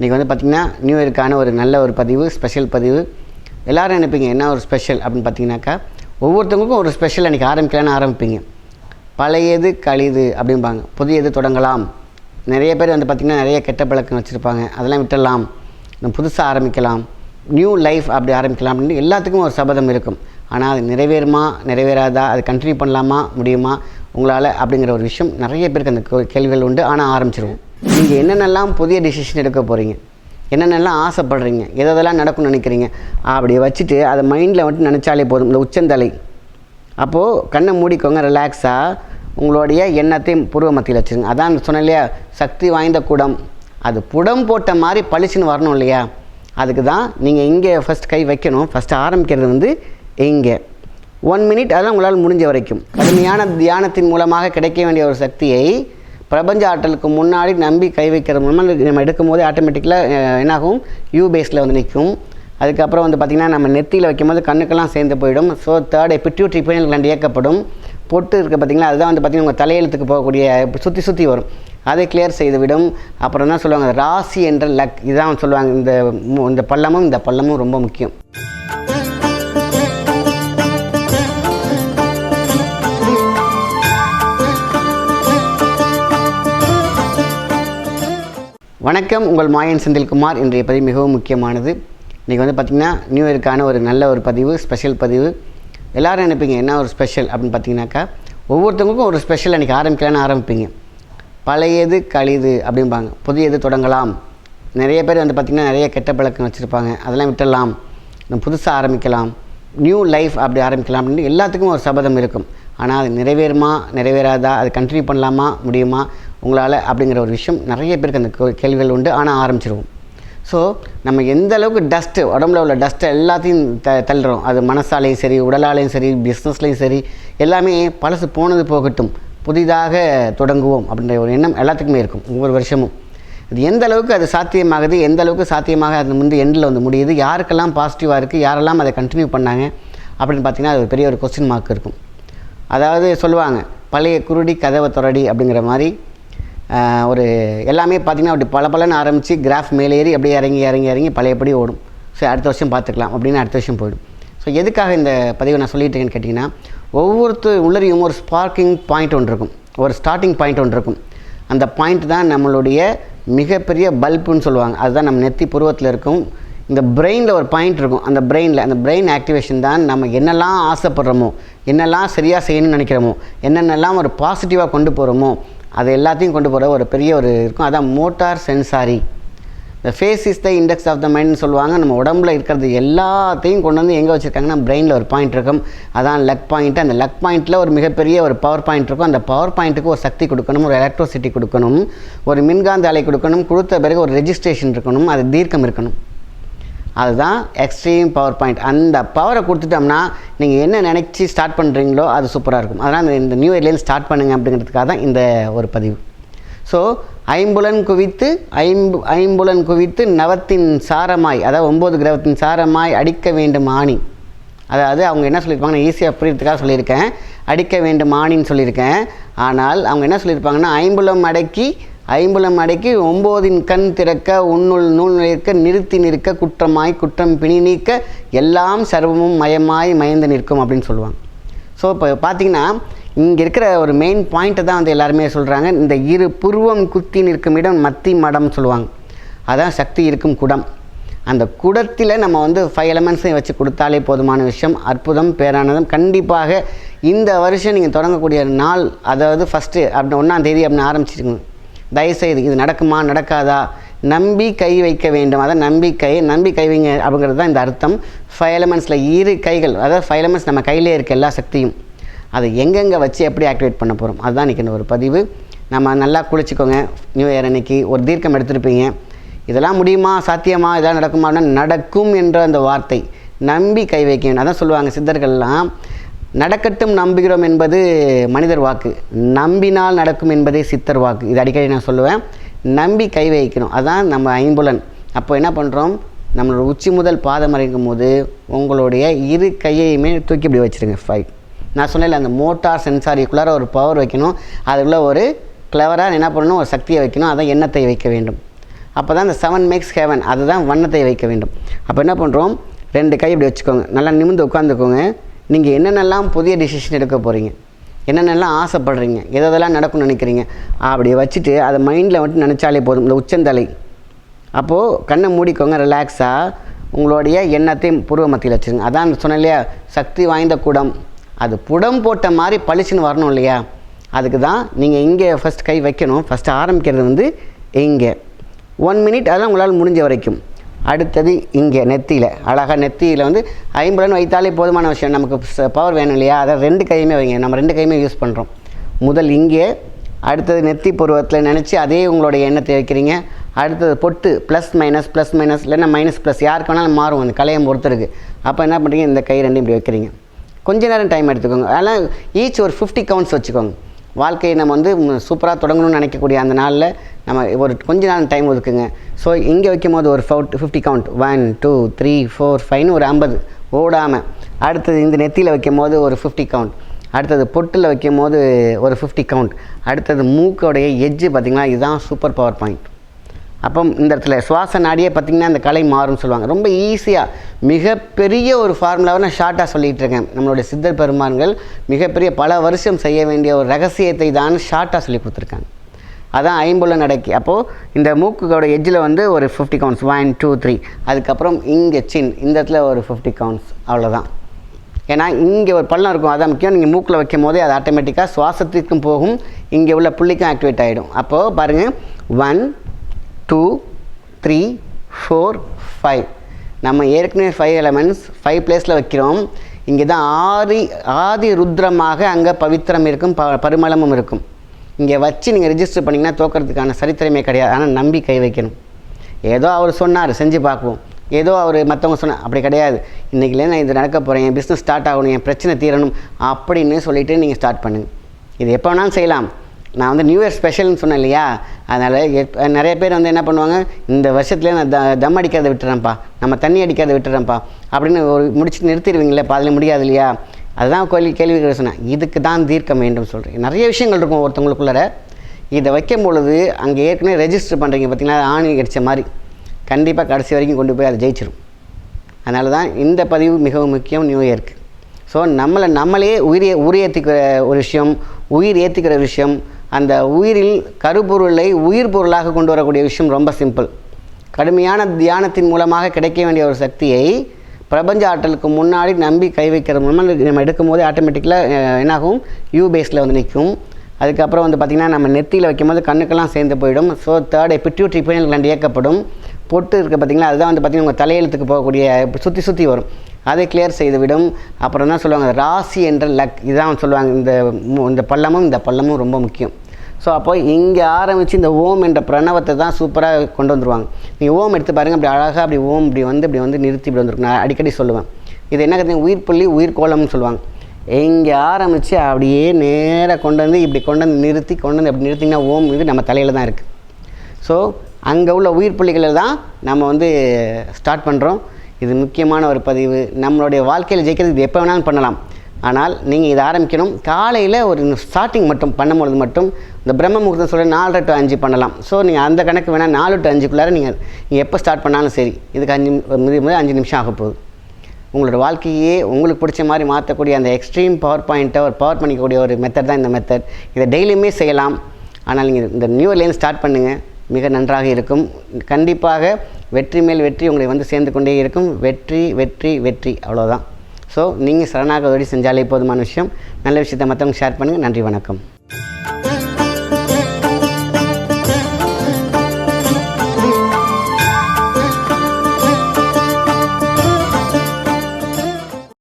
இன்றைக்கி வந்து பார்த்திங்கன்னா நியூ இயருக்கான ஒரு நல்ல ஒரு பதிவு ஸ்பெஷல் பதிவு. எல்லோரும் நினைப்பீங்க என்ன ஒரு ஸ்பெஷல் அப்படின்னு பார்த்தீங்கன்னாக்கா ஒவ்வொருத்தவங்களுக்கும் ஒரு ஸ்பெஷல் அன்றைக்கி ஆரம்பிக்கலான்னு ஆரம்பிப்பீங்க. பழையது கழிது அப்படிம்பாங்க. புதியது தொடங்கலாம். நிறைய பேர் வந்து பார்த்திங்கன்னா நிறைய கெட்ட பழக்கம் வச்சுருப்பாங்க. அதெல்லாம் விட்டுடலாம். நம்ம புதுசாக ஆரம்பிக்கலாம். நியூ லைஃப் அப்படி ஆரம்பிக்கலாம் அப்படின்னு எல்லாத்துக்கும் ஒரு சபதம் இருக்கும். ஆனால் அது நிறைவேறுமா நிறைவேறாதா? அது கண்டினியூ பண்ணலாமா? முடியுமா? உங்களால் அப்படிங்கிற ஒரு விஷயம் நிறைய பேருக்கு அந்த கோ- கேள்விகள் உண்டு. ஆனால் ஆரம்பிச்சிருவோம். நீங்கள் என்னென்னலாம் புதிய டிசிஷன் எடுக்க போகிறீங்க என்னென்னலாம் ஆசைப்படுறீங்க? எதெல்லாம் நடக்கும்னு நினைக்கிறீங்க? அப்படி வச்சுட்டு அதை மைண்டில் வந்துட்டு நினச்சாலே போதும். இந்த உச்சந்தலை. அப்போது கண்ணை மூடிக்கோங்க ரிலாக்ஸாக உங்களுடைய எண்ணத்தையும் பூர்வ மத்தியில் வச்சுருங்க. அதான் சொன்னேன் இல்லையா? சக்தி வாய்ந்த குடம். அது புடம் போட்ட மாதிரி பளிச்சுன்னு வரணும் இல்லையா? அதுக்கு தான் நீங்கள் இங்கே ஃபஸ்ட் கை வைக்கணும். ஃபஸ்ட்டு ஆரம்பிக்கிறது வந்து இங்கே. ஒன் மினிட் அதெல்லாம் உங்களால் முடிஞ்ச வரைக்கும். கடுமையான தியானத்தின் மூலமாக கிடைக்க வேண்டிய ஒரு சக்தியை பிரபஞ்ச ஆற்றலுக்கு முன்னாடி நம்பி கை வைக்கிறது மூலமாக நம்ம எடுக்கும் போது ஆட்டோமேட்டிக்கலாக என்னாகும்? யூ பேஸில் வந்து நிற்கும். அதுக்கப்புறம் வந்து பார்த்திங்கன்னா நம்ம நெத்தியில் வைக்கும்போது கண்ணுக்கெல்லாம் சேர்ந்து போயிடும். So third pituitary pineal gland இயக்கப்படும். பொட்டு இருக்குது பார்த்திங்கன்னா அதுதான் வந்து பார்த்திங்கன்னா உங்கள் தலையெழுத்துக்கு போகக்கூடிய சுற்றி சுற்றி வரும். அதை கிளியர் செய்துவிடும். அப்புறம் தான் சொல்லுவாங்க ராசி என்ற லக். இதான் சொல்லுவாங்க இந்த மு- இந்த பள்ளமும் இந்த பள்ளமும் ரொம்ப முக்கியம். வணக்கம் உங்கள் மாயன் செந்தில்குமார். இன்றைய பதிவு மிகவும் முக்கியமானது. இன்றைக்கி வந்து பார்த்திங்கன்னா நியூ இயருக்கான ஒரு நல்ல ஒரு பதிவு ஸ்பெஷல் பதிவு. எல்லோரும் நினைப்பீங்க என்ன ஒரு ஸ்பெஷல் அப்படின்னு பார்த்தீங்கன்னாக்கா ஒவ்வொருத்தவங்களுக்கும் ஒரு ஸ்பெஷல் அன்றைக்கி ஆரம்பிக்கலான்னு ஆரம்பிப்பீங்க. பழையது கழிது அப்படிம்பாங்க. புதியது தொடங்கலாம்? நிறைய பேர் வந்து பார்த்திங்கன்னா நிறைய கெட்ட பழக்கம் வச்சுருப்பாங்க. அதெல்லாம் விட்டுடலாம். நம்ம புதுசாக ஆரம்பிக்கலாம். நியூ லைஃப் அப்படி ஆரம்பிக்கலாம் அப்படின்னு எல்லாத்துக்கும் ஒரு சபதம் இருக்கும். ஆனால் அது நிறைவேறுமா? நிறைவேறாதா? அது கண்டினியூ பண்ணலாமா? முடியுமா? உங்களால் அப்படிங்கிற ஒரு விஷயம் நிறைய பேருக்கு அந்த கோ- கேள்விகள் உண்டு. ஆனால் ஆரம்பிச்சிருவோம். ஸோ நம்ம எந்த அளவுக்கு டஸ்ட்டு உடம்புல உள்ள டஸ்ட்டை எல்லாத்தையும் த தள்ளுறோம். அது மனசாலையும் சரி உடலாலையும் சரி பிஸ்னஸ்லையும் சரி எல்லாமே பழசு போனது போகட்டும். புதிதாக தொடங்குவோம் அப்படின்ற ஒரு எண்ணம் எல்லாத்துக்குமே இருக்கும் ஒவ்வொரு வருஷமும். அது எந்த அளவுக்கு அது சாத்தியமாகுது எந்த அளவுக்கு சாத்தியமாக அது வந்து எண்டில் வந்து முடியுது யாருக்கெல்லாம் பாசிட்டிவாக இருக்குது யாரெல்லாம் அதை கண்டினியூ பண்ணாங்க அப்படின்னு பார்த்தீங்கன்னா அது ஒரு பெரிய ஒரு கொஸ்டின் மார்க் இருக்கும். அதாவது சொல்லுவாங்க பழைய குருடி கதவை தொடடி அப்படிங்கிற மாதிரி ஒரு எல்லாமே பார்த்தீங்கன்னா அப்படி பல பலன்னு ஆரம்பித்து கிராஃப் மேலே ஏறி அப்படியே இறங்கி இறங்கி இறங்கி பழையபடி ஓடும். ஸோ அடுத்த வருஷம் பார்த்துக்கலாம் அப்படின்னு அடுத்த வருஷம் போயிடும். ஸோ எதுக்காக இந்த பதிவை நான் சொல்லிட்டு இருக்கேன்னு கேட்டிங்கன்னா ஒவ்வொருத்தர் உள்ளரையும் ஒரு ஸ்பார்க்கிங் பாயிண்ட் ஒன்று இருக்கும். ஒரு ஸ்டார்டிங் பாயிண்ட் ஒன்று இருக்கும். அந்த பாயிண்ட் தான் நம்மளுடைய மிகப்பெரிய பல்புன்னு சொல்லுவாங்க. அதுதான் நம்ம நெத்தி புருவத்தில் இருக்கும். இந்த பிரெயினில் ஒரு பாயிண்ட் இருக்கும். அந்த பிரெயினில் அந்த பிரெயின் ஆக்டிவேஷன் தான் நம்ம என்னெல்லாம் ஆசைப்படுறோமோ என்னெல்லாம் சரியாக செய்யணும்னு நினைக்கிறோமோ என்னென்னலாம் ஒரு பாசிட்டிவாக கொண்டு போகிறோமோ அது எல்லாத்தையும் கொண்டு போகிற ஒரு பெரிய ஒரு இருக்கும். அதான் மோட்டார் சென்சாரி இந்த face is the index of the மைண்ட்னு சொல்லுவாங்க. நம்ம உடம்புல இருக்கிறது எல்லாத்தையும் கொண்டு வந்து எங்கே வச்சுருக்காங்கன்னா பிரெயினில் ஒரு பாயிண்ட் இருக்கும். அதான் லக் பாயிண்ட் அந்த லக் பாயிண்ட்டில் ஒரு மிகப்பெரிய ஒரு பவர் பாயிண்ட் இருக்கும். அந்த பவர் பாயிண்ட்டுக்கு ஒரு சக்தி கொடுக்கணும் ஒரு எலக்ட்ரிசிட்டி கொடுக்கணும் ஒரு மின்காந்த அலை கொடுக்கணும் கொடுத்த பிறகு ஒரு ரெஜிஸ்ட்ரேஷன் இருக்கணும் அது தீர்க்கம் இருக்கணும். அதுதான் எக்ஸ்ட்ரீம் பவர் பாயிண்ட் அந்த பவரை கொடுத்துட்டோம்னா நீங்கள் என்ன நினச்சி ஸ்டார்ட் பண்ணுறீங்களோ அது சூப்பராக இருக்கும். அதனால் இந்த- இந்த நியூ இயர்லேருந்து ஸ்டார்ட் பண்ணுங்க அப்படிங்கிறதுக்காக தான் இந்த ஒரு பதிவு. ஸோ ஐம்புலன் குவித்து ஐம்பு ஐம்புலன் குவித்து நவத்தின் சாரமாய் அதாவது ஒம்பது கிரகத்தின் சாரமாய் அடிக்க வேண்டும் ஆணி. அதாவது அவங்க என்ன சொல்லியிருப்பாங்கன்னா ஈஸியாக புரியறதுக்காக சொல்லியிருக்கேன். அடிக்க வேண்டும் ஆணின்னு சொல்லியிருக்கேன். ஆனால் அவங்க என்ன சொல்லியிருப்பாங்கன்னா ஐம்புலம் அடக்கி ஐம்புலம் அடக்கி ஒம்போதின் கண் திறக்க உன்னுள் நூல் நிற்க நிறுத்தி நிற்க குற்றமாய் குற்றம் பிணி நீக்க எல்லாம் சர்வமும் மயமாய் மயந்து நிற்கும் அப்படின்னு சொல்லுவாங்க. ஸோ இப்போ பார்த்தீங்கன்னா இங்கே இருக்கிற ஒரு மெயின் பாயிண்ட்டை தான் வந்து எல்லாருமே சொல்கிறாங்க இந்த இரு புருவம் குத்தி நிற்கும் இடம் மத்தி மடம்னு சொல்லுவாங்க. அதான் சக்தி இருக்கும் குடம். அந்த குடத்தில் நம்ம வந்து ஃபைவ் எலமெண்ட்ஸையும் வச்சு கொடுத்தாலே போதுமான விஷயம். அற்புதம் பேரானதம் கண்டிப்பாக இந்த வருஷம் நீங்கள் தொடங்கக்கூடிய நாள் அதாவது ஃபஸ்ட்டு அப்படி ஒன்றாம் தேதி அப்படின்னு ஆரம்பிச்சிருக்கணும் தயவுசெய்து இது நடக்குமா நடக்காதா? நம்பி கை வைக்க வேண்டும். அதான் நம்பிக்கை நம்பி கை வைங்க அப்படிங்கிறது தான் இந்த அர்த்தம். ஃபைவ் எலமெண்ட்ஸில் இரு கைகள் அதாவது ஃபைவ் எலமெண்ட்ஸ் நம்ம கையிலே இருக்க எல்லா சக்தியும் அதை எங்கெங்கே வச்சு எப்படி ஆக்டிவேட் பண்ண போகிறோம் அதுதான் இன்றைக்கி ஒரு பதிவு. நம்ம நல்லா குளிச்சுக்கோங்க. நியூ இயர் அன்னைக்கு ஒரு தீர்க்கம் எடுத்திருப்பீங்க. இதெல்லாம் முடியுமா சாத்தியமா இதெல்லாம் நடக்குமா நடக்கும் என்ற அந்த வார்த்தை. நம்பி கை வைக்க வேண்டும். அதான் சொல்லுவாங்க சித்தர்கள்லாம் நடக்கட்டும் நம்புகிறோம் என்பது மனிதர் வாக்கு. நம்பினால் நடக்கும் என்பதே சித்தர் வாக்கு. இது அடிக்கடி நான் சொல்லுவேன். நம்பி கை வைக்கணும். அதான் நம்ம ஐம்புலன். அப்போ என்ன பண்ணுறோம் நம்மளோட உச்சி முதல் பாதம் இறங்கும் போது உங்களுடைய இரு கையையுமே தூக்கி இப்படி வச்சுருங்க. ஃபைவ் நான் சொன்னேன் அந்த மோட்டார் சென்சாரிக்குள்ளார ஒரு பவர் வைக்கணும். அதுக்குள்ளே ஒரு கிளவராக என்ன பண்ணணும்? ஒரு சக்தியை வைக்கணும். அதான் எண்ணத்தை வைக்க வேண்டும். அப்போ தான் இந்த செவன் மேக்ஸ் ஹெவன் அதுதான் வண்ணத்தை வைக்க வேண்டும். அப்போ என்ன பண்ணுறோம் ரெண்டு கை இப்படி வச்சுக்கோங்க. நல்லா நிமிர்ந்து உட்காந்துக்கோங்க நீங்கள் என்னென்னலாம் புதிய டிசிஷன் எடுக்க போகிறீங்க என்னென்னலாம் ஆசைப்படுறீங்க? எதெல்லாம் நடக்கும்னு நினைக்கிறீங்க? அப்படி வச்சுட்டு அதை மைண்டில் மட்டும் நினச்சாலே போதும். இந்த உச்சந்தலை. அப்போது கண்ணை மூடிக்கோங்க ரிலாக்ஸாக உங்களுடைய எண்ணத்தையும் பூர்வ மத்தியில் வச்சுருங்க. அதான் சொன்னேன் இல்லையா? சக்தி வாய்ந்த குடம். அது புடம் போட்ட மாதிரி பளிச்சுன்னு வரணும் இல்லையா? அதுக்கு தான் நீங்கள் இங்கே ஃபஸ்ட் கை வைக்கணும். ஃபஸ்ட்டு ஆரம்பிக்கிறது வந்து இங்கே. ஒன் மினிட் அதெல்லாம் உங்களால் முடிஞ்ச வரைக்கும். அடுத்தது இங்கே நெத்தியில். அழகாக நெத்தியில் வந்து ஐம்புலன் வைத்தாலே போதுமான விஷயம். நமக்கு பவர் வேணும் இல்லையா? அதை ரெண்டு கையுமே வைங்க. நம்ம ரெண்டு கையுமே யூஸ் பண்ணுறோம் முதல் இங்கே அடுத்தது நெத்தி பருவத்தில் நினச்சி அதே உங்களுடைய எண்ணத்தை வைக்கிறீங்க. அடுத்தது பொட்டு ப்ளஸ் மைனஸ் ப்ளஸ் மைனஸ் இல்லைன்னா மைனஸ் ப்ளஸ் யாருக்கு வேணாலும் மாறும். அந்த கலையை பொறுத்திருக்கு. அப்போ என்ன பண்ணுறீங்க இந்த கை ரெண்டும் இப்படி வைக்கிறீங்க. கொஞ்ச நேரம் டைம் எடுத்துக்கோங்க. ஆனால் ஈச் ஒரு ஃபிஃப்டி கவுண்ட்ஸ் வச்சுக்கோங்க. வாழ்க்கையை நம்ம வந்து சூப்பராக தொடங்கணும்னு நினைக்கக்கூடிய அந்த நாளில் நம்ம ஒரு கொஞ்ச நேரம் டைம் ஒதுக்குங்க. ஸோ இங்கே வைக்கும் போது ஒரு fought fifty count one two three four ஃபைவ்னு ஒரு ஐம்பது. ஓடாமல் அடுத்தது இந்த நெத்தியில் வைக்கும் போது ஒரு ஃபிஃப்டி கவுண்ட் அடுத்தது பொட்டில் வைக்கும் போது ஒரு ஃபிஃப்டி கவுண்ட் அடுத்தது மூக்கோடைய எஜ்ஜு பார்த்திங்கன்னா இதுதான் சூப்பர் பவர் பாயிண்ட் அப்போ இந்த இடத்துல சுவாச நாடியே பார்த்திங்கன்னா அந்த கலை மாறும்னு சொல்லுவாங்க. ரொம்ப ஈஸியாக மிகப்பெரிய ஒரு ஃபார்முலாவை நான் ஷார்ட்டாக சொல்லிகிட்டு இருக்கேன். நம்மளுடைய சித்தர் பெருமான்கள் மிகப்பெரிய பல வருஷம் செய்ய வேண்டிய ஒரு ரகசியத்தை தான் ஷார்ட்டாக சொல்லி கொடுத்துருக்காங்க. அதான் ஐம்புல நடக்கி. அப்போது இந்த மூக்குக்கோட எஜ்ஜில் வந்து ஒரு fifty counts one two three அதுக்கப்புறம் இங்கே சின் இந்த இடத்துல ஒரு ஃபிஃப்டி கவுண்ட்ஸ் அவ்வளோதான் ஏன்னா இங்கே ஒரு பள்ளம் இருக்கும் அதான் முக்கியம். நீங்கள் மூக்கில் வைக்கும் போதே அது ஆட்டோமேட்டிக்காக சுவாசத்திற்கும் போகும் இங்கே உள்ள புள்ளிக்கும் ஆக்டிவேட் ஆகிடும் அப்போது பாருங்கள் one two three four five நம்ம ஏற்கனவே ஃபைவ் எலமெண்ட்ஸ் ஃபைவ் பிளேஸில் வைக்கிறோம். இங்கே தான் ஆதி ஆதி ருத்ரமாக அங்கே பவித்திரம் இருக்கும் ப பரிமளமும் இருக்கும். இங்கே வச்சு நீங்கள் ரிஜிஸ்டர் பண்ணிங்கன்னா தோக்கிறதுக்கான சரித்திரமே கிடையாது. ஆனால் நம்பி கை வைக்கணும். ஏதோ அவர் சொன்னார் செஞ்சு பார்ப்போம். ஏதோ அவர் மற்றவங்க சொன்னார் அப்படி கிடையாது. இன்றைக்கிலே நான் இது நடக்க போகிறேன் என் பிஸ்னஸ் ஸ்டார்ட் ஆகணும் என் பிரச்சனை தீரணும் அப்படின்னு சொல்லிவிட்டு நீங்கள் ஸ்டார்ட் பண்ணுங்கள் இது எப்போ வேணாலும் செய்யலாம். நான் வந்து நியூ இயர் ஸ்பெஷல்னு சொன்னேன் இல்லையா? அதனால் எப் நிறைய பேர் வந்து என்ன பண்ணுவாங்க? இந்த வருஷத்துலேயே நான் த தம் அடிக்கிறத விட்டுறேன்ப்பா. நம்ம தண்ணி அடிக்கிறத விட்டுறேன்ப்பா. அப்படின்னு ஒரு முடிச்சு நிறுத்திடுவீங்களே பாதில் முடியாது இல்லையா? அதுதான் கேள்வி கேள்வி சொன்னேன். இதுக்கு தான் தீர்க்கம் வேண்டும் சொல்கிறேன் நிறைய விஷயங்கள் இருக்கும் ஒருத்தவங்களுக்குள்ளார. இதை வைக்கும் பொழுது அங்கே ஏற்கனவே ரெஜிஸ்டர் பண்ணுறீங்க பார்த்தீங்கன்னா ஆணி அடித்த மாதிரி. கண்டிப்பாக கடைசி வரைக்கும் கொண்டு போய் அதை ஜெயிச்சிடும் அதனால தான் இந்த பதிவு மிகவும் முக்கியம் நியூ இயர்க்கு ஸோ நம்மளை நம்மளே உயிரை உயிரேற்றிக்கிற ஒரு விஷயம் உயிர் ஏற்றிக்கிற விஷயம் அந்த உயிரில் கருப்பொருளை உயிர் பொருளாக கொண்டு வரக்கூடிய விஷயம் ரொம்ப சிம்பிள் கடுமையான தியானத்தின் மூலமாக கிடைக்க வேண்டிய ஒரு சக்தியை பிரபஞ்ச ஆற்றலுக்கு முன்னாடி நம்பி கை வைக்கிறது மூலமாக நம்ம எடுக்கும்போது ஆட்டோமேட்டிக்கலாக என்னாகும்? யூ பேஸில் வந்து நிற்கும். அதுக்கப்புறம் வந்து பார்த்திங்கன்னா நம்ம நெத்தியில் வைக்கும்போது கண்ணுக்கெல்லாம் சேர்ந்து போயிடும். So third pituitary pineal gland இயக்கப்படும். பொட்டு இருக்குது பார்த்திங்களா அதுதான் வந்து பார்த்திங்கன்னா உங்கள் தலையெழுத்துக்கு போகக்கூடிய சுற்றி சுற்றி வரும். அதை கிளியர் செய்துவிடும். அப்புறம் தான் சொல்லுவாங்க ராசி என்ற லக். இதான் சொல்லுவாங்க இந்த இந்த பள்ளமும் இந்த பள்ளமும் ரொம்ப முக்கியம். ஸோ அப்போ இங்கே ஆரம்பித்து இந்த ஓம் என்ற பிரணவத்தை தான் சூப்பராக கொண்டு வந்துருவாங்க. நீங்கள் ஓம் எடுத்து பாருங்கள் அப்படி அழகாக அப்படி ஓம் இப்படி வந்து இப்படி வந்து நிறுத்தி இப்படி வந்துருக்கும் நான் அடிக்கடி சொல்லுவேன். இது என்ன கற்றுங்க உயிர் புள்ளி உயிர் கோலம்னு சொல்லுவாங்க. இங்கே ஆரம்பித்து அப்படியே நேராக கொண்டு வந்து இப்படி கொண்டு வந்து நிறுத்தி கொண்டு வந்து அப்படி நிறுத்திங்கன்னா ஓம் இது நம்ம தலையில் தான் இருக்குது ஸோ அங்கே உள்ள உயிர் தான் நம்ம வந்து ஸ்டார்ட் பண்ணுறோம் இது முக்கியமான ஒரு பதிவு. நம்மளுடைய வாழ்க்கையில் ஜெயிக்கிறது இது எப்போ வேணாலும் பண்ணலாம். ஆனால் நீங்கள் இதை ஆரம்பிக்கணும். காலையில் ஒரு ஸ்டார்டிங் மட்டும் பண்ணும்பொழுது மட்டும் இந்த பிரம்ம முகூர்த்தம் சொல்ல நாலரை டு அஞ்சு பண்ணலாம். ஸோ நீங்கள் அந்த கணக்கு வேணால் நாலு டு அஞ்சுக்குள்ளார நீங்கள் நீங்கள் எப்போ ஸ்டார்ட் பண்ணாலும் சரி இதுக்கு அஞ்சு முதல் அஞ்சு நிமிஷம் ஆக போகுது. உங்களோட வாழ்க்கையே உங்களுக்கு பிடிச்ச மாதிரி மாற்றக்கூடிய அந்த எக்ஸ்ட்ரீம் பவர் பாயிண்ட்டை ஒரு பவர் பண்ணிக்கக்கூடிய ஒரு மெத்தட் தான் இந்த மெத்தட் இதை டெய்லியுமே செய்யலாம். ஆனால் நீங்கள் இந்த நியூ இயர்லேருந்து ஸ்டார்ட் பண்ணுங்கள் மிக நன்றாக இருக்கும். கண்டிப்பாக வெற்றி மேல் வெற்றி உங்களை வந்து சேர்ந்து கொண்டே இருக்கும். வெற்றி வெற்றி வெற்றி. அவ்வளோதான் ஸோ நீங்கள் சரணாகதோடு செஞ்சாலே போதுமான விஷயம். நல்ல விஷயத்தை மற்றவங்க ஷேர் பண்ணுங்கள் நன்றி வணக்கம்.